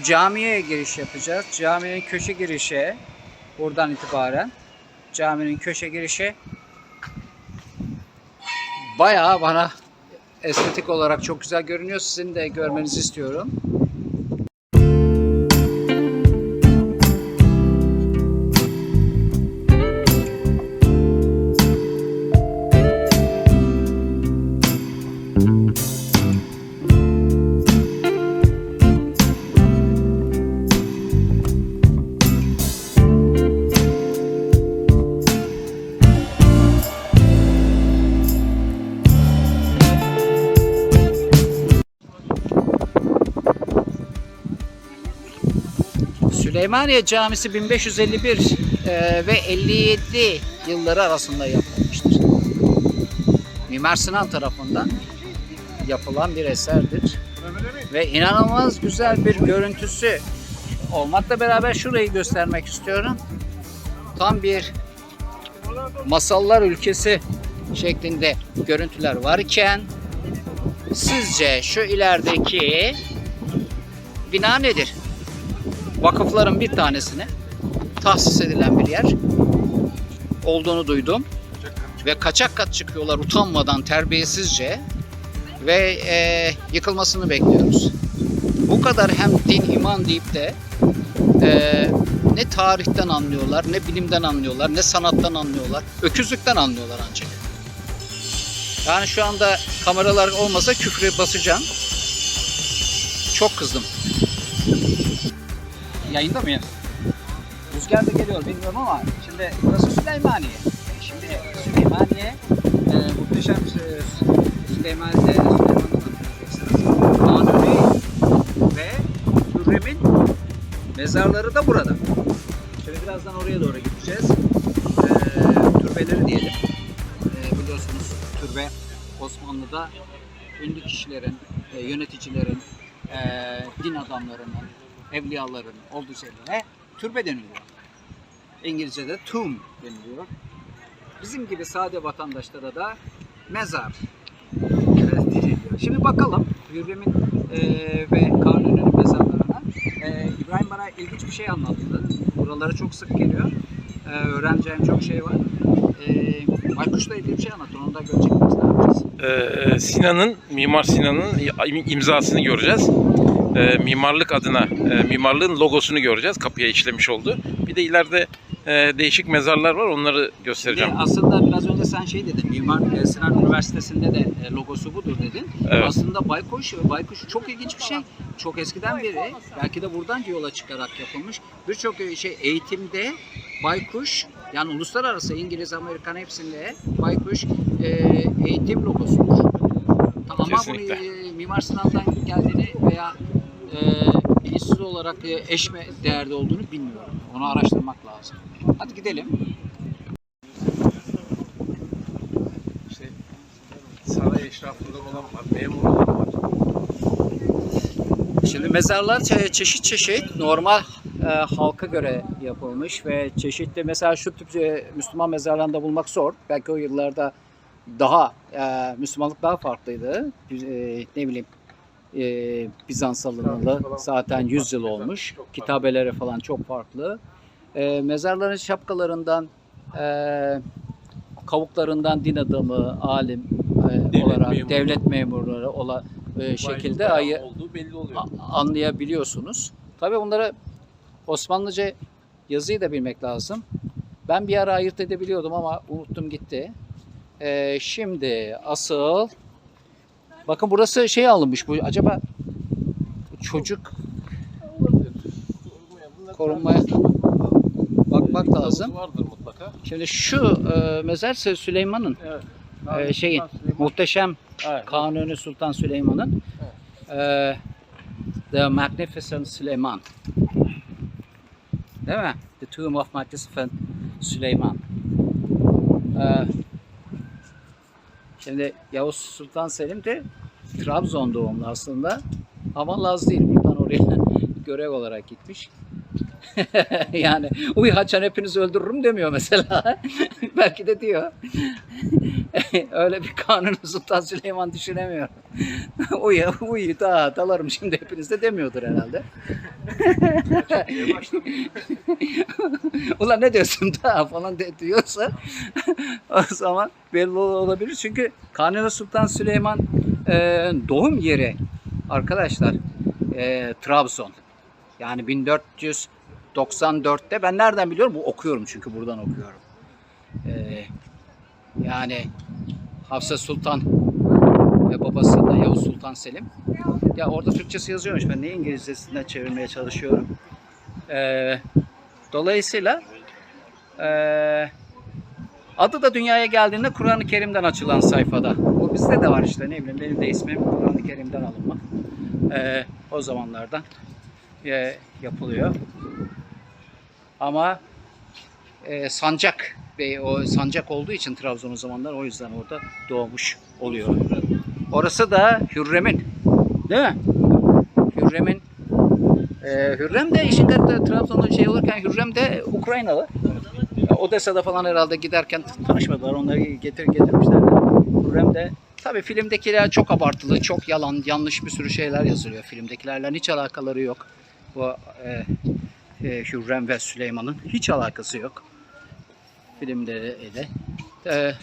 Şimdi camiye giriş yapacağız. Caminin köşe girişi buradan itibaren caminin köşe girişi bayağı bana estetik olarak çok güzel görünüyor. Sizin de görmenizi istiyorum. Süleymaniye Camisi 1551 e, ve 57 yılları arasında yapılmıştır. Mimar Sinan tarafından yapılan bir eserdir. Ve inanılmaz güzel bir görüntüsü olmakla beraber şurayı göstermek istiyorum. Tam bir masallar ülkesi şeklinde görüntüler varken sizce şu ilerideki bina nedir? Vakıfların bir tanesine tahsis edilen bir yer olduğunu duydum. Ve kaçak kat çıkıyorlar utanmadan, terbiyesizce ve e, yıkılmasını bekliyoruz. Bu kadar hem din, iman deyip de e, ne tarihten anlıyorlar, ne bilimden anlıyorlar, ne sanattan anlıyorlar. Öküzlükten anlıyorlar ancak. Yani şu anda kameralar olmasa küfre basacağım. Çok kızdım. Yayında mıyız? Rüzgar da geliyor bilmiyorum ama şimdi burası Süleymaniye. Şimdi Süleymaniye e, muhteşem Sü- Süleymaniye Süleyman'ı göreceksiniz. Kanuni ve Hürrem'in mezarları da burada. Şimdi birazdan oraya doğru gideceğiz. E, türbeleri diyelim. E, biliyorsunuz türbe Osmanlı'da ünlü kişilerin, e, yöneticilerin, e, din adamlarının, evliyaların olduğu şeylere türbe deniliyor. İngilizce'de tomb deniliyor. Bizim gibi sade vatandaşlara da mezar deniliyor. Şimdi bakalım Hürrem'in e, ve Kanuni'nin mezarlarına. E, İbrahim bana ilginç bir şey anlattı. Buralara çok sık geliyor. E, öğreneceğim çok şey var. E, Baykuş'la ilgili bir şey anlattı. Onu da görecek miyiz? Ee, Sinan'ın, Mimar Sinan'ın imzasını göreceğiz. Ee, mimarlık adına, e, mimarlığın logosunu göreceğiz. Kapıya işlemiş oldu. Bir de ileride e, değişik mezarlar var. Onları Bir de göstereceğim. aslında biraz önce sen şey dedin, Mimar e, Sinan Üniversitesi'nde de e, logosu budur dedin. Evet. Aslında Baykuş, Baykuş çok ilginç bir şey. Çok eskiden beri, belki de buradan yola çıkarak yapılmış. Birçok e, şey eğitimde Baykuş, yani uluslararası İngiliz, Amerikan hepsinde Baykuş e, eğitim logosudur. Ama bunu e, Mimar Sinan'dan geldiğini veya e, bilinçsiz olarak e, eşme değerde olduğunu bilmiyorum. Onu araştırmak lazım. Hadi gidelim. İşte saray eşrafında olan var. Şimdi mezarlar çe- çeşit çeşit normal e, halka göre yapılmış ve çeşitli mesela şu tip e, Müslüman mezarlarında bulmak zor. Belki o yıllarda daha e, Müslümanlık daha farklıydı. E, ne bileyim e, Bizans alınılı zaten 100 yıl olmuş. Kitabeleri falan çok farklı. E, mezarların şapkalarından e, kavuklarından din adamı, alim e, Devlet olarak memuru. devlet memurları olan e, şekilde ayı olduğu belli oluyor. a- anlayabiliyorsunuz. Tabii bunları Osmanlıca yazıyı da bilmek lazım. Ben bir ara ayırt edebiliyordum ama unuttum gitti. Ee, şimdi asıl bakın burası şey alınmış bu acaba çocuk korunmaya bakmak lazım. Şimdi şu e, mezar Sü- Süleyman'ın Evet. e, şeyi muhteşem Evet. Kanuni Sultan Süleyman'ın eee, The Magnificent Süleyman. Değil mi? The Tomb of Magnificent Süleyman. Eee, şimdi Yavuz Sultan Selim de Trabzon doğumlu aslında. Ama Laz değil. Buradan oraya görev olarak gitmiş. yani uy haçan hepinizi öldürürüm demiyor mesela. Belki de diyor. Öyle bir kanunu Sultan Süleyman düşünemiyor. uy, uy da dalarım şimdi hepiniz de demiyordur herhalde. Ulan ne diyorsun da falan de, diyorsa o zaman belli olabilir. Çünkü Kanuni Sultan Süleyman e, doğum yeri arkadaşlar e, Trabzon. Yani 1494'te ben nereden biliyorum? Bu okuyorum çünkü buradan okuyorum. E, yani Hafsa Sultan ve babası da Yavuz Sultan Selim. Ya orada Türkçesi yazıyormuş. Ben ne İngilizcesinden çevirmeye çalışıyorum. E, dolayısıyla e, adı da dünyaya geldiğinde Kur'an-ı Kerim'den açılan sayfada. Bu bizde de var işte ne bileyim benim de ismim Kur'an-ı Kerim'den alınma. E, o zamanlardan e, yapılıyor. Ama e, sancak ve o sancak olduğu için Trabzon o zamanlar o yüzden orada doğmuş oluyor. Orası da Hürrem'in. Değil mi? Hürrem'in e, Hürrem de işin garip Trabzon'da şey olurken Hürrem de Ukraynalı. Odessa'da falan herhalde giderken tanışmadılar. Onları getir getirmişler. Hürrem de tabii filmdekiler çok abartılı, çok yalan, yanlış bir sürü şeyler yazılıyor. Filmdekilerle hiç alakaları yok. Bu e, e, Hürrem ve Süleyman'ın hiç alakası yok. Filmde de. E,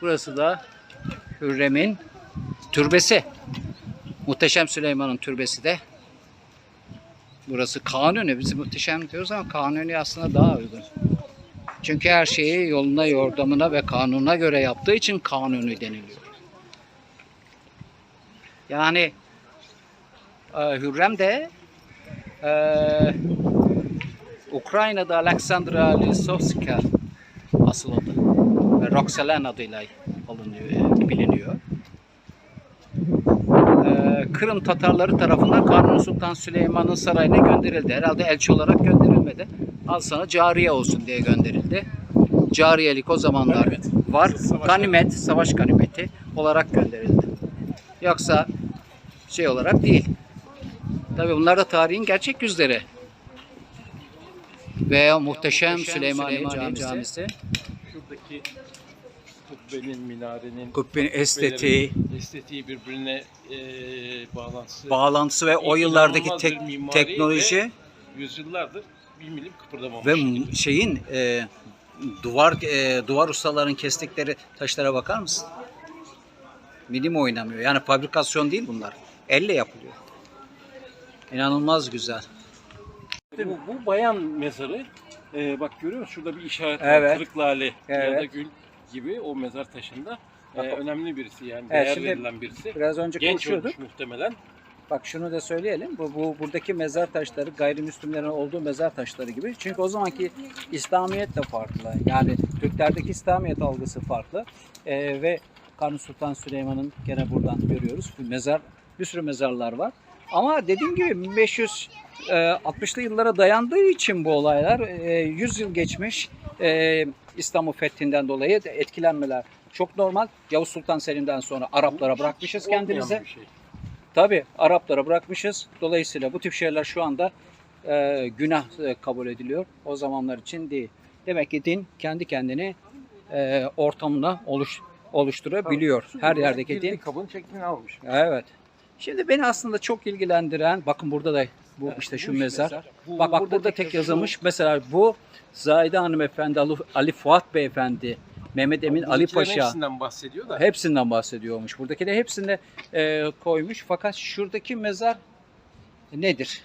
burası da Hürrem'in türbesi. Muhteşem Süleyman'ın türbesi de. Burası Kanuni. Biz muhteşem diyoruz ama Kanuni aslında daha uygun. Çünkü her şeyi yoluna, yordamına ve kanuna göre yaptığı için Kanuni deniliyor. Yani e, Hürrem de e, Ukrayna'da Alexandra Lisovska asıl adı. Ve Roxelen adıyla alınıyor, e, biliniyor. E, Kırım Tatarları tarafından Kanuni Sultan Süleyman'ın sarayına gönderildi. Herhalde elçi olarak gönderilmedi. Al sana cariye olsun diye gönderildi. Cariyelik o zamanlar Ganimet. var. Savaş Ganimet, savaş ganimeti olarak gönderildi. Yoksa şey olarak değil. Tabii bunlar da tarihin gerçek yüzleri. Ve muhteşem, Süleymaniye, Camisi. Şuradaki kubbenin, minarenin, Kubbenin estetiği, estetiği birbirine e, bağlantısı. bağlantısı ve o yıllardaki tek, teknoloji yüzyıllardır bir milim kıpırdamamış. ve m- şeyin e, duvar e, duvar ustaların kestikleri taşlara bakar mısın? Milim oynamıyor. Yani fabrikasyon değil bunlar. Elle yapılıyor. İnanılmaz güzel. bu, bu bayan mezarı e, bak görüyor musun? Şurada bir işaret Evet. var. Kırık lale ya da Evet. gül gibi o mezar taşında. E, önemli birisi yani. Evet, değer şimdi verilen birisi. Biraz önce Genç konuşuyorduk. muhtemelen. Bak şunu da söyleyelim. Bu, bu buradaki mezar taşları gayrimüslimlerin olduğu mezar taşları gibi. Çünkü o zamanki İslamiyet de farklı. Yani Türklerdeki İslamiyet algısı farklı. Ee, ve Kanuni Sultan Süleyman'ın gene buradan görüyoruz. Bir mezar, bir sürü mezarlar var. Ama dediğim gibi 1560'lı yıllara dayandığı için bu olaylar e, 100 yıl geçmiş. E, İstanbul fethinden dolayı etkilenmeler çok normal. Yavuz Sultan Selim'den sonra Araplara bırakmışız bir şey. Tabi Araplara bırakmışız. Dolayısıyla bu tip şeyler şu anda e, günah e, kabul ediliyor. O zamanlar için değil. Demek ki din kendi kendini e, ortamına oluş, oluşturabiliyor. Her yerdeki din. kabın şeklini almış. Evet. Şimdi beni aslında çok ilgilendiren, bakın burada da bu işte şu Bu mezar. Bu- Bak bak burada, tek yazılmış. Mesela bu Zahide Hanımefendi, Ali, Ali Fuat Beyefendi, Mehmet Emin Ali Paşa. hepsinden bahsediyor da. Hepsinden bahsediyormuş. Buradaki de hepsinde e, koymuş. Fakat şuradaki mezar nedir?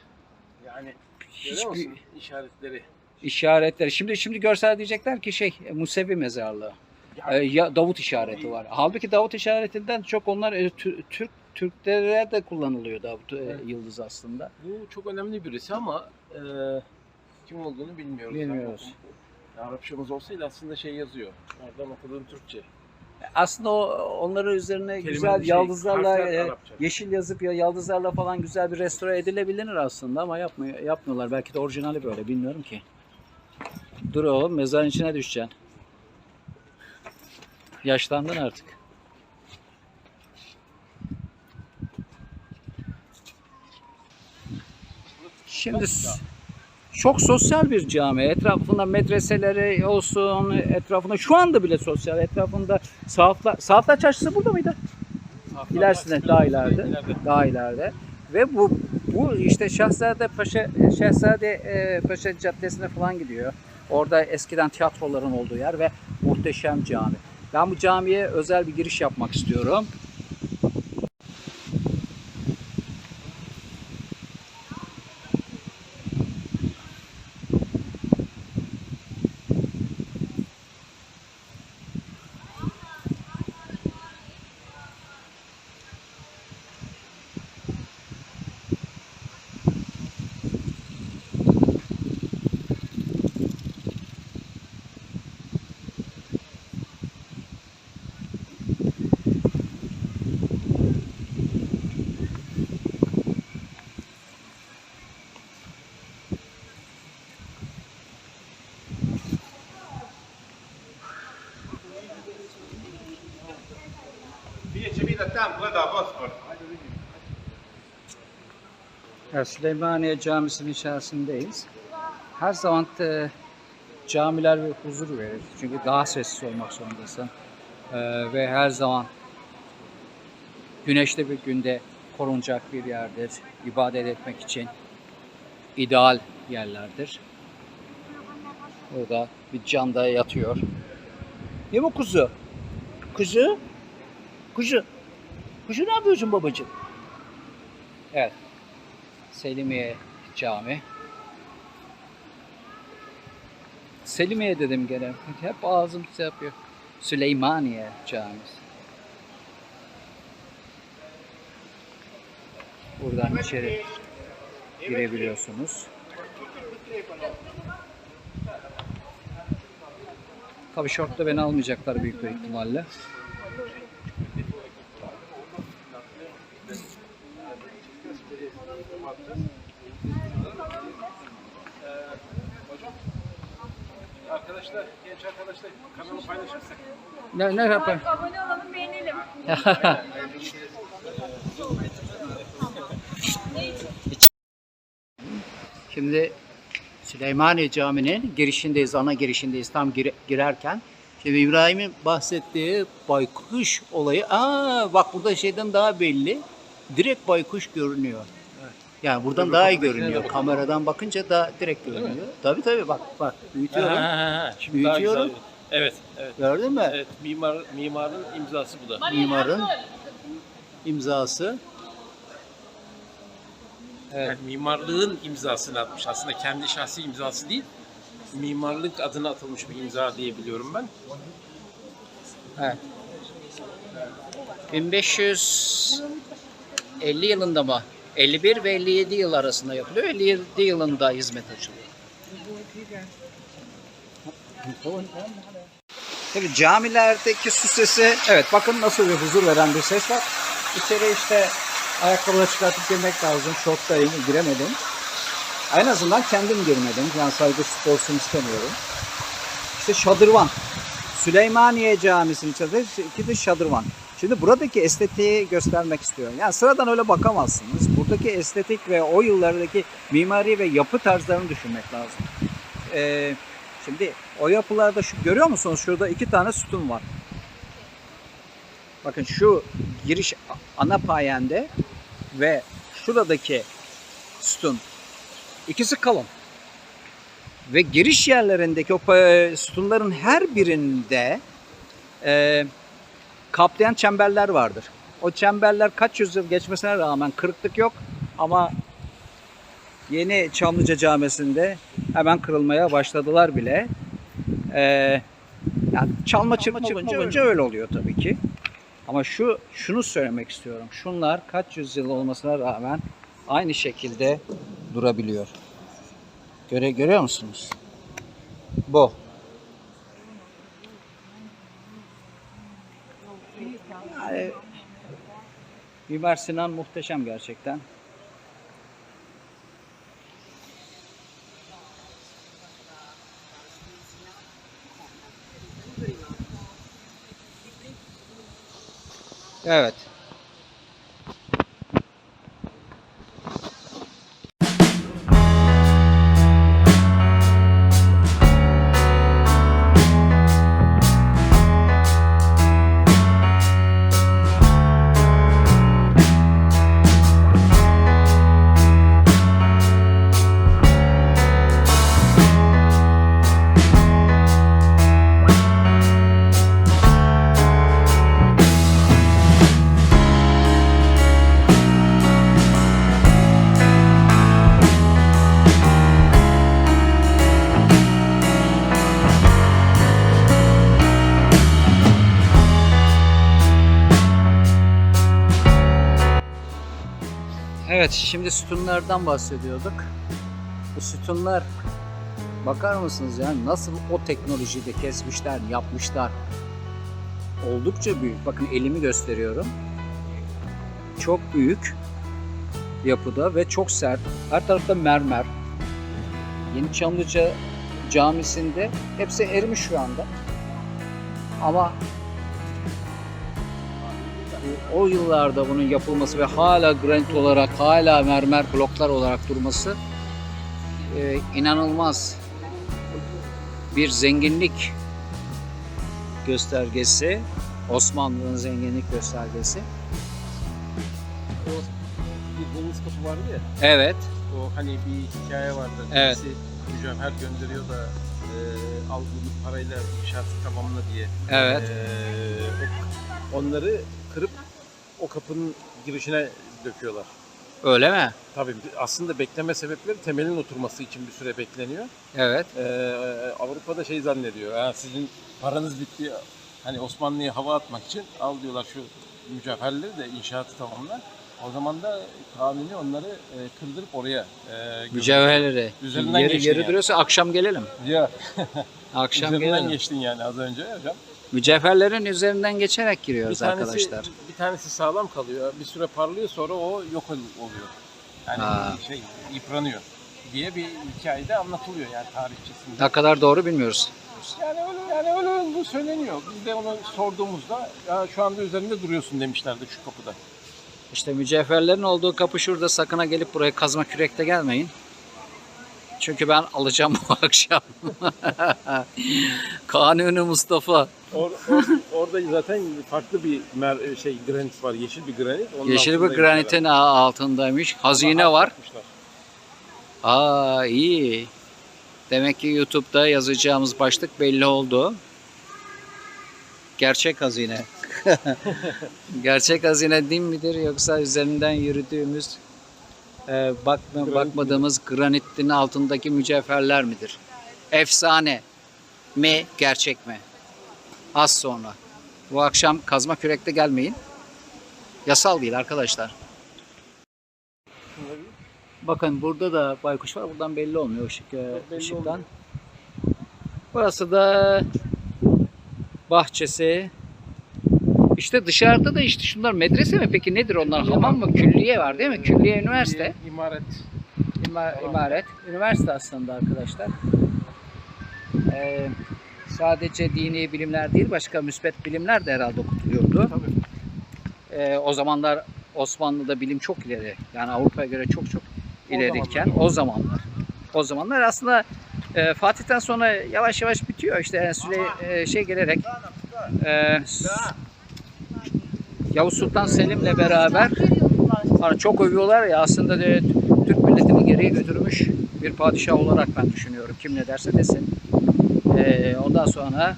Yani Hiçbir- musun işaretleri? İşaretleri. Şimdi şimdi görsel diyecekler ki şey e, Musevi mezarlığı. E, ya Davut işareti var. Halbuki Davut işaretinden çok onlar e, Tür- Türk Türklere de kullanılıyor Davut e, yıldız aslında. Bu çok önemli birisi ama e, kim olduğunu bilmiyoruz. Bilmiyoruz. Yani Arapçamız olsaydı aslında şey yazıyor. Oradan okuduğum Türkçe. Aslında o, onları üzerine Kelime güzel şey, yaldızlarla e, yeşil yazıp ya yaldızlarla falan güzel bir restore edilebilir aslında ama yapmıyor yapmıyorlar. Belki de orijinali böyle bilmiyorum ki. Dur oğlum mezarın içine düşeceksin. Yaşlandın artık. Şimdi çok sosyal bir cami. Etrafında medreseleri olsun, etrafında şu anda bile sosyal. Etrafında Saatler, Saatler Çarşısı burada mıydı? İlerisinde, daha ileride. Daha ileride. Ve bu bu işte Şehzade Paşa Şehzade e, Paşa Caddesi'ne falan gidiyor. Orada eskiden tiyatroların olduğu yer ve muhteşem cami. Ben bu camiye özel bir giriş yapmak istiyorum. Dieci mila tempo da Bosfor. Evet, Süleymaniye Camisi'nin içerisindeyiz. Her zaman e, camiler bir huzur verir. Çünkü daha sessiz olmak zorundasın. E, ve her zaman güneşli bir günde korunacak bir yerdir. İbadet etmek için ideal yerlerdir. Burada bir canda yatıyor. Ne bu kuzu? Kuzu? Kuzu? Kuzu ne yapıyorsun babacığım? Evet. Selimiye Cami. Selimiye dedim gene. Hep ağzım şey yapıyor. Süleymaniye Camisi. Buradan içeri girebiliyorsunuz. Tabii şortla beni almayacaklar büyük bir ihtimalle. Arkadaşlar, genç arkadaşlar kanalı paylaşırsak. Ne, ne yapayım? Abone olalım, beğenelim. Şimdi Süleymaniye Camii'nin girişindeyiz, ana girişindeyiz tam gire- girerken. Şimdi İbrahim'in bahsettiği baykuş olayı, aa bak burada şeyden daha belli. Direkt baykuş görünüyor. Yani buradan daha iyi görünüyor. Kameradan bakınca da direkt görünüyor. Tabii tabii bak bak büyütüyorum. Şimdi daha Büyütüyorum. güzel. Evet, evet. Gördün mü? Evet, mimar mimarın imzası bu da. Mimarın imzası. Evet. Yani mimarlığın imzasını atmış. Aslında kendi şahsi imzası değil. Mimarlık adına atılmış bir imza diye biliyorum ben. Evet. 1550 yılında mı? 51 ve 57 yıl arasında yapılıyor. 57 yılında hizmet açılıyor. Tabii camilerdeki su sesi, evet bakın nasıl bir huzur veren bir ses var. İçeri işte ayakkabıları çıkartıp girmek lazım. Şorttayım, giremedim. En azından kendim girmedim. Yani saygısız olsun istemiyorum. İşte şadırvan. Süleymaniye Camisi'nin çadırı, iki de şadırvan. Şimdi buradaki estetiği göstermek istiyorum. Yani sıradan öyle bakamazsınız. Buradaki estetik ve o yıllardaki mimari ve yapı tarzlarını düşünmek lazım. Ee, şimdi o yapılarda şu görüyor musunuz? Şurada iki tane sütun var. Bakın şu giriş ana payende ve şuradaki sütun ikisi kalın. Ve giriş yerlerindeki o sütunların her birinde e, kaplayan çemberler vardır. O çemberler kaç yüzyıl geçmesine rağmen kırıklık yok ama yeni Çamlıca Camisi'nde hemen kırılmaya başladılar bile. E, yani çalma çırpma olunca, öyle oluyor tabii ki. Ama şu şunu söylemek istiyorum. Şunlar kaç yüzyıl olmasına rağmen aynı şekilde durabiliyor. Göre görüyor musunuz? Bu. Mimar Sinan muhteşem gerçekten. Evet. Şimdi sütunlardan bahsediyorduk. Bu sütunlar bakar mısınız yani nasıl o teknolojide kesmişler, yapmışlar. Oldukça büyük. Bakın elimi gösteriyorum. Çok büyük yapıda ve çok sert. Her tarafta mermer. Yeni Çamlıca Camisi'nde hepsi erimiş şu anda. Ama o yıllarda bunun yapılması ve hala granit olarak, hala mermer bloklar olarak durması e, inanılmaz bir zenginlik göstergesi. Osmanlı'nın zenginlik göstergesi. Bir deniz kapı vardı ya. Evet, O hani bir hikaye vardı. Evet. Birisi mücevher gönderiyor da e, al bunu parayla inşaatı tamamla diye. evet. E, o- onları o kapının girişine döküyorlar. Öyle mi? Tabii aslında bekleme sebepleri temelin oturması için bir süre bekleniyor. Evet. Ee, Avrupa'da şey zannediyor. Ha, sizin paranız bitti. Hani Osmanlı'ya hava atmak için al diyorlar şu mücevherleri de inşaatı tamamla. O zaman da kanuni onları e, kırdırıp oraya e. Mücevherleri. Üzerinden yeri, yeri yani. duruyorsa akşam gelelim. Ya Akşam üzerinden gelelim. geçtin yani az önce hocam. Mücevherlerin üzerinden geçerek Bir giriyoruz tanesi, arkadaşlar. bir tanesi sağlam kalıyor. Bir süre parlıyor sonra o yok ol- oluyor. Yani Ha. şey yıpranıyor diye bir hikayede anlatılıyor yani tarihçesinde. Ne kadar doğru bilmiyoruz. Yani öyle, yani öyle bu söyleniyor. Biz de onu sorduğumuzda ya şu anda üzerinde duruyorsun demişlerdi şu kapıda. İşte mücevherlerin olduğu kapı şurada sakına gelip buraya kazma kürekte gelmeyin. Çünkü ben alacağım bu akşam. Kanuni Mustafa. Or, or- orada zaten farklı bir mer, şey granit var. Yeşil bir granit. Onun Yeşil bir granitin herhalde. altındaymış. Hazine var. Aa iyi. Demek ki YouTube'da yazacağımız başlık belli oldu. Gerçek hazine. Gerçek hazine değil midir yoksa üzerinden yürüdüğümüz e, bakma, Granit bakmadığımız granitin altındaki mücevherler midir? Efsane mi gerçek mi? Az sonra. Bu akşam kazma kürekte gelmeyin. Yasal değil arkadaşlar. Bakın burada da baykuş var. Buradan belli olmuyor ışık, e, belli ışıktan. olmuyor. Burası da bahçesi. İşte dışarıda da işte şunlar medrese mi peki nedir onlar? Hamam mı? Külliye var değil mi? Külliye üniversite. İmaret. İma- imaret. Üniversite aslında arkadaşlar. Ee, sadece dini bilimler değil başka müsbet bilimler de herhalde okutuluyordu. Tabii. Ee, o zamanlar Osmanlı'da bilim çok ileri. Yani Avrupa'ya göre çok çok ileriyken o zamanlar. O zamanlar aslında e, Fatih'ten sonra yavaş yavaş bitiyor işte yani süre e, şey gelerek e, Yavuz Sultan Selim'le beraber hani çok övüyorlar ya aslında de, Türk milletini geriye götürmüş bir padişah olarak ben düşünüyorum. Kim ne derse desin. E, ondan sonra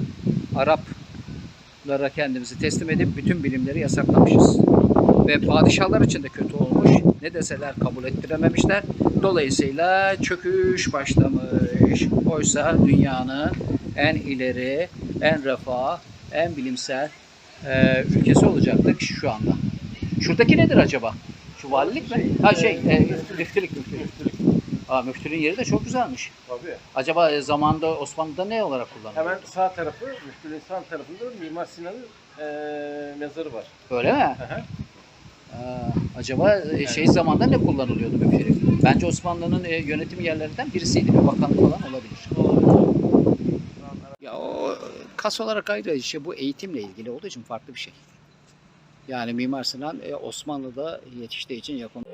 Araplara kendimizi teslim edip bütün bilimleri yasaklamışız. Ve padişahlar için de kötü olmuş. Ne deseler kabul ettirememişler. Dolayısıyla çöküş başlamış. Oysa dünyanın en ileri, en refah, en bilimsel e, ülkesi olacaktık şu anda. Şuradaki nedir acaba? Şu valilik mi? Ha şey, e, müftülük, müftülük. Aa, müftülüğün yeri de çok güzelmiş. Tabii. Acaba e, zamanda Osmanlı'da ne olarak kullanılıyor? Hemen sağ tarafı, Müftülüğün sağ tarafında Mimar Sinan'ın eee mezarı var. Öyle mi? hı. Aa, acaba e, şey zamanda ne kullanılıyordu müftülük? Bence Osmanlı'nın e, yönetim yerlerinden birisiydi. Bir bakanlık falan olabilir. Ya o kas olarak ayrı. İşte bu eğitimle ilgili olduğu için farklı bir şey. Yani Mimar Sinan e, Osmanlı'da yetiştiği için yakın.